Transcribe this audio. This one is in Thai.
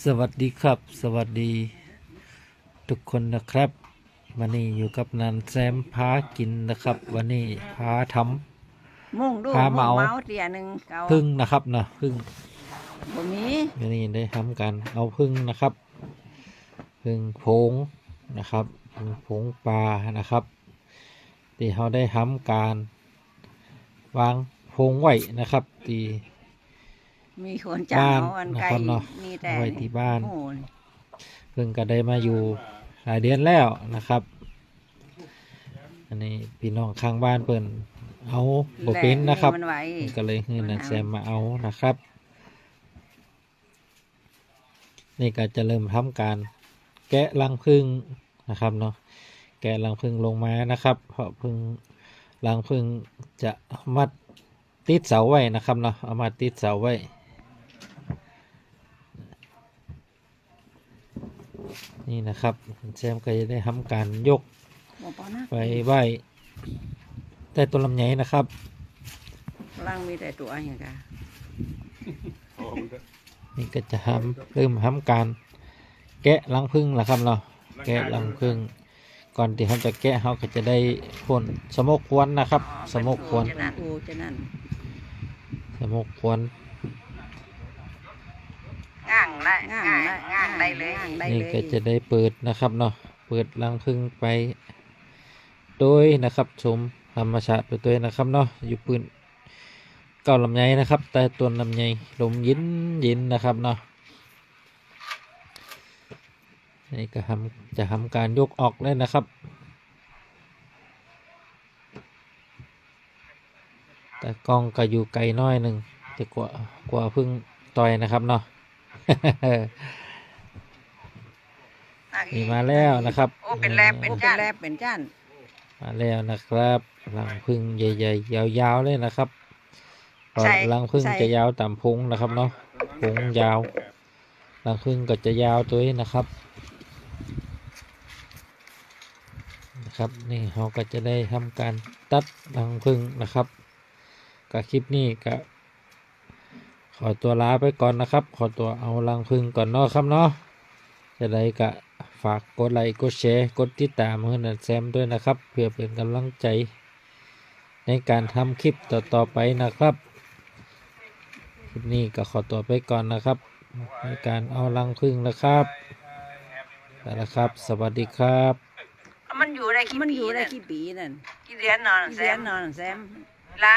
สวัสดีครับ สวัสดี ทุกคนนะครับ วันนี้อยู่กับนันแซมพากินนะครับ วันนี้พาทมุ่งดูพาเมาเมาเตียหนึ่งเกาำพึ่งนะครับนะพึ่งบ่มีวันนี้ได้ทำการเอาพึ่งนะครับ พึ่งโพงนะครับพึ่งโพงปลานะครับที่เขาได้ทำการ วางโพงไว้นะครับ ที่ มีคนจ้างบ้านเอาอันไกลนะครับเนาะมีแต่เอาไว้ที่บ้าน โอ้ยเพิ่งก็ได้มาอยู่หลายเดือนแล้วนะครับ อันนี้พี่น้องข้างบ้านเปิ่นเอาบเป็นนะครับแหลมันไหวเพิ่นก็เลยให้นันแซมมาเอานะครับ นี่ก็จะเริ่มทำการแกะรังพึ่งนะครับเนาะแกะรังพึ่งลงมานะครับ เพราะพึ่งรังพึ่งจะมัดติดเสาไว้นะครับเนาะเอามาติดเสาไว้ นี่นะครับแซมก็จะได้ทำการยกบ่ปอนะไปไหว้ใต้ต้นลำไยนะครับร่างมีแต่ตัวอย่างกะนี่ก็จะทำเริ่มทำการแกะรังพึ่งแล้วครับเนาะแกะรังพึ่งก่อนที่เขาจะแกะเขาก็จะได้พ่นสมกควนนะครับ สมกควนจะนั่นกูจะนั่นสมกควนง่าง ได้ง่างง่างได้ง่างได้เลยง่างได้นี่เลยก็จะได้เปิดนะครับเนาะเปิดรังพึ่งไป โดยนะครับชมธรรมชาติไปด้วยนะครับเนาะอยู่ปืนเก้าลำไยนะครับ แต่ต้นลำไยลมเยินเยินนะครับเนาะนี่ก็ทำจะทำการยกออกเลยนะครับแต่กล้องก็อยู่ไกลน้อยหนึ่งแต่กว่ากว่าเพึ่งต่อยนะครับเนาะ นี่มาแล้วนะครับ โอ้เป็นแลบเป็นโอ้เป็นจ้านแลบเป็นจ้านมาแล้วนะครับรังพึ่งใหญ่ๆ ยาวๆเลยนะครับตอนรังพึ่งจะยาวต่ำพุงนะครับเนาะพุงยาวรังพึ่งก็จะยาวตัวนี้นะครับนะครับนี่เราก็จะได้ทำการตัดรังพึ่งนะครับกับคลิปนี้ก็ ขอตัวลาไปก่อนนะครับ ขอตัวเอารังพึ่งก่อนเนาะครับเนาะจะได้กะฝากกดไลค์กดแชร์กดติดตามเพื่อนแซมด้วยนะครับ เพื่อเป็นกำลังใจ ในการทำคลิปต่อๆไปนะครับคลิปนี้ก็ขอตัวไปก่อนนะครับ ในการเอารังพึ่งนะครับไปแล้วครับ สวัสดีครับ มันอยู่ได้กี่มันปีอยู่ได้น่ะกี่ปีนั่นกี่เดือนนอนกี่แซเดือนมนอนแซม ลา